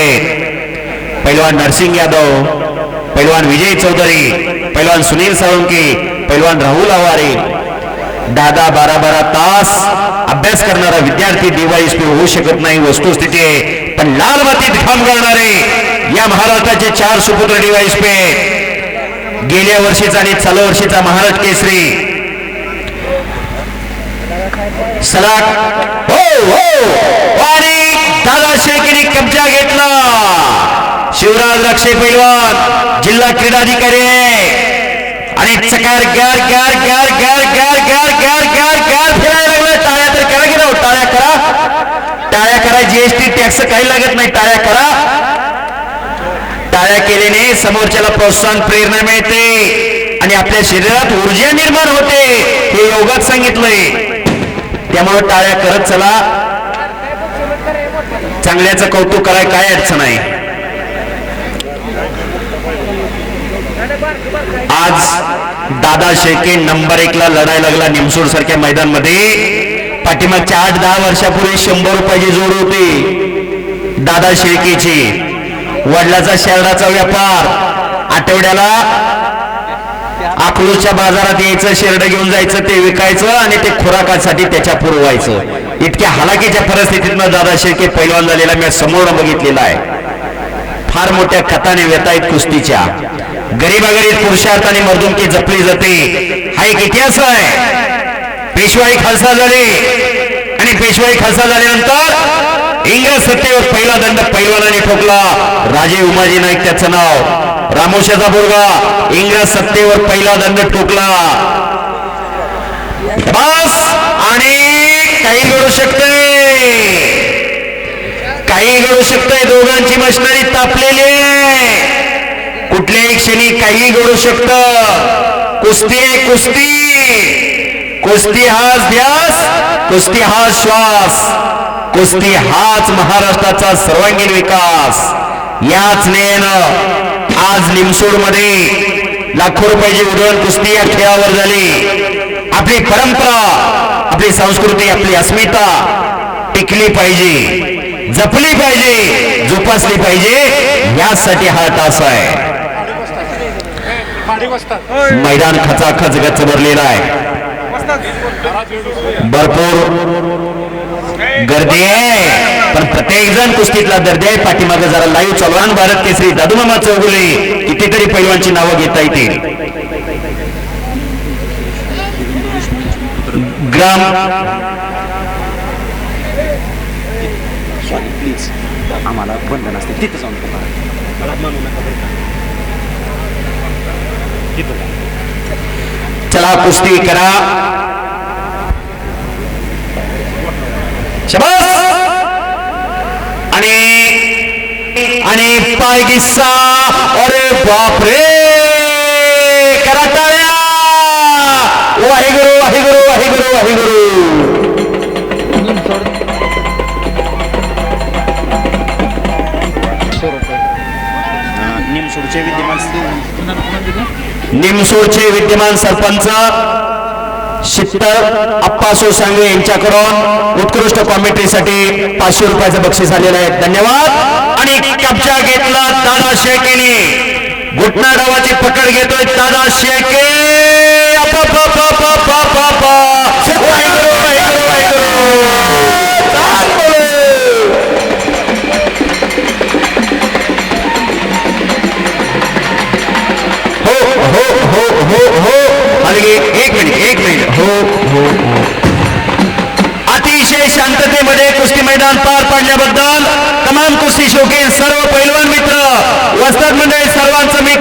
पेठ पैलवान नरसिंग यादव पैलवान विजय चौधरी पैलवान सुनील साळुंके पैलवान राहुल आवारे दहा बारा बारा तास अभ्यास करणारा विद्यार्थी डीवायएसपी होऊ शकत नाही वस्तुस्थिती आहे. पण लाल मातीत काम करणारे या महाराष्ट्राचे चार सुपुत्र डीवायएसपी गेल्या वर्षीचा आणि चालू वर्षीचा महाराष्ट्र केसरी. सलाट हो हो. हो. आणि कब्जा घेतला. शिवराज रक्षे पैलवान जिल्हा क्रीडाधिकारी आणि चकार गार गार गार गार गार गार गार गार गार फिरायला लागलं टाळ्या तर करा की राव हो? टाळ्या करा. टाळ्या करा जीएसटी टॅक्स काही लागत नाही. टाळ्या करा. टाळ्या केल्याने समोरच्याला प्रोत्साहन प्रेरणा मिळते. आणि आपल्या शरीरात ऊर्जा निर्माण होते. हे योगात सांगितलंय. त्यामुळे टाळ्या करत चला. चांगल्याचं कौतुक कराय काय अडचण आहे आज दादा शेळके नंबर एक ला लढायला लागला निमसोड सारख्या मैदानमध्ये पाठीमागच्या आठ दहा वर्षापूर्वी शंभर रुपयाची जोड होती. दादा शेळकेची वडिलाचा शेरडाचा व्यापार. आठवड्याला अकलूजच्या बाजारात यायचं शेरड घेऊन जायचं ते विकायचं आणि ते खुराकासाठी त्याच्या पुरवायचं. इतक्या हलाकीच्या परिस्थितीतनं दादा शेळके पैलवान झालेला मी समोर बघितलेला आहे. फार मोठ्या कथाने व्यतायत कुस्तीच्या. गरीबागरीत पुरुषार्थाने मर्दुमकी जपली जाते. हा एक इतिहास आहे. पेशवाई खालसा झाले. आणि पेशवाई खालसा झाल्यानंतर इंग्रज सत्तेवर पहिला दंड पैलवानाने ठोकला. राजे उमाजी नाईक त्याचं नाव. रामोशाचा बोरगा इंग्रज सत्तेवर पहिला दंड ठोकला बस आणि काही घडू शकते काही घडू शकतंय दोघांची मशनरी तापलेली आहे. कुठल्याही क्षणी काही घडू शकत. कुस्ती आहे कुस्ती. कुस्ती हाच ध्यास कुस्ती हा श्वास कुस्ती हाच महाराष्ट्राचा सर्वांगीण विकास. याच नेन आज लिमसोडमध्ये लाखो रुपयाची उधळण कुस्ती या खेळावर झाली. आपली परंपरा आपली संस्कृती आपली अस्मिता टिकली पाहिजे. जपली पाहिजे जोपासली पाहिजे यासाठी हा तास आहे. मैदान खचाखच गच्च भरलेला आहे. भरपूर गर्दी आहे पण प्रत्येक जण कुस्तीतला दर्दी आहे. पाठीमागे जरा लाईव्ह चालू भारत केसरी दादूमामा चौगुले कितीतरी पैलवानची नावं घेता येतील. ग्राम सॉरी प्लीज आम्हाला बंधन असते. तिथं जाऊन बघा. चला कुस्ती करा. शबास! आणि आणि पाय किस्सा. अरे बापरे! करा टाळ्या. वाहेगुरु वाहेगुरु वाहेगुरु वाहेगुरु. अं, निमसोडचे विद्यमान निमसोडचे विद्यमान सरपंच शित्तर अप्पासो सांगवे यांच्याकडून उत्कृष्ट कॉमेंट्रीसाठी पाचशे रुपयाचं बक्षीस आलेलं आहे. धन्यवाद. आणि कब्जा घेतला दादा शेळकेने. घुटना डावाची पकड घेतोय दादा शेळके! एक मिनिट एक मिनिट. हो हो हो. अतिशय शांततेमध्ये कुस्ती मैदान पार पाडल्याबद्दल तमाम कुस्ती शौकीन सर्व पैलवान मित्र वस्ताद मंडळी सर्वांचं मी